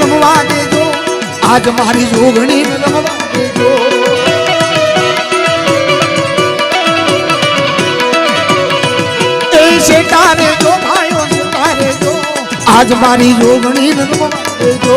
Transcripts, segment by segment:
રમવા દેજો. આજ મારી જોગણી રમવા આજ મારી જોગણી રમવા દેજો.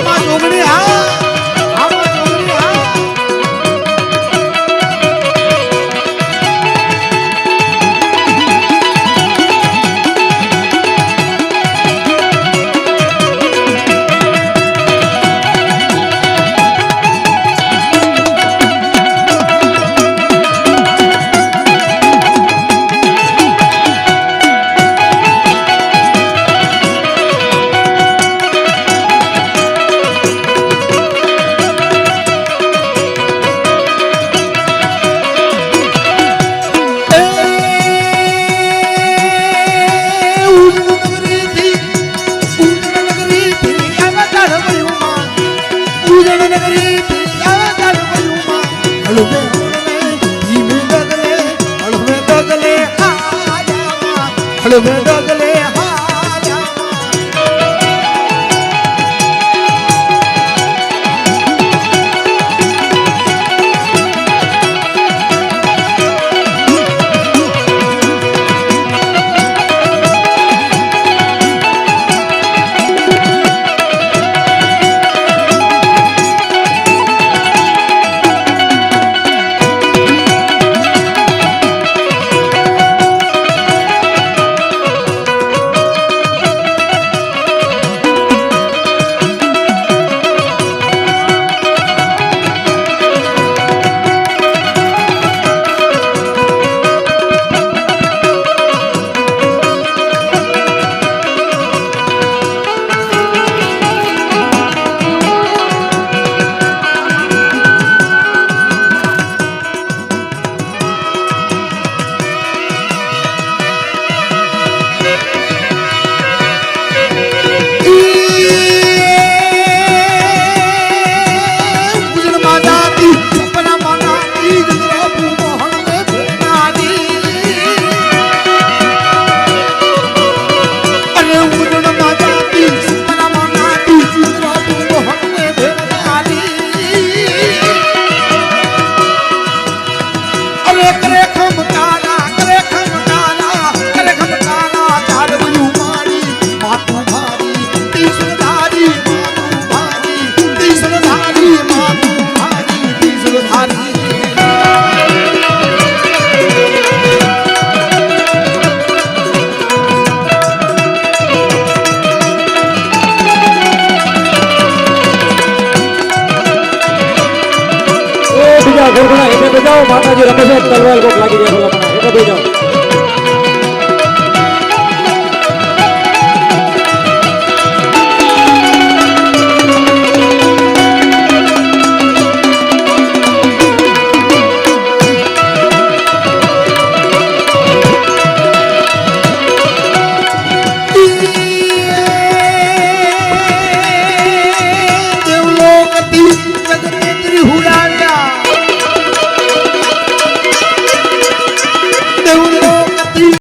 આમાં ડુંગળી હા? હળવે ડગલે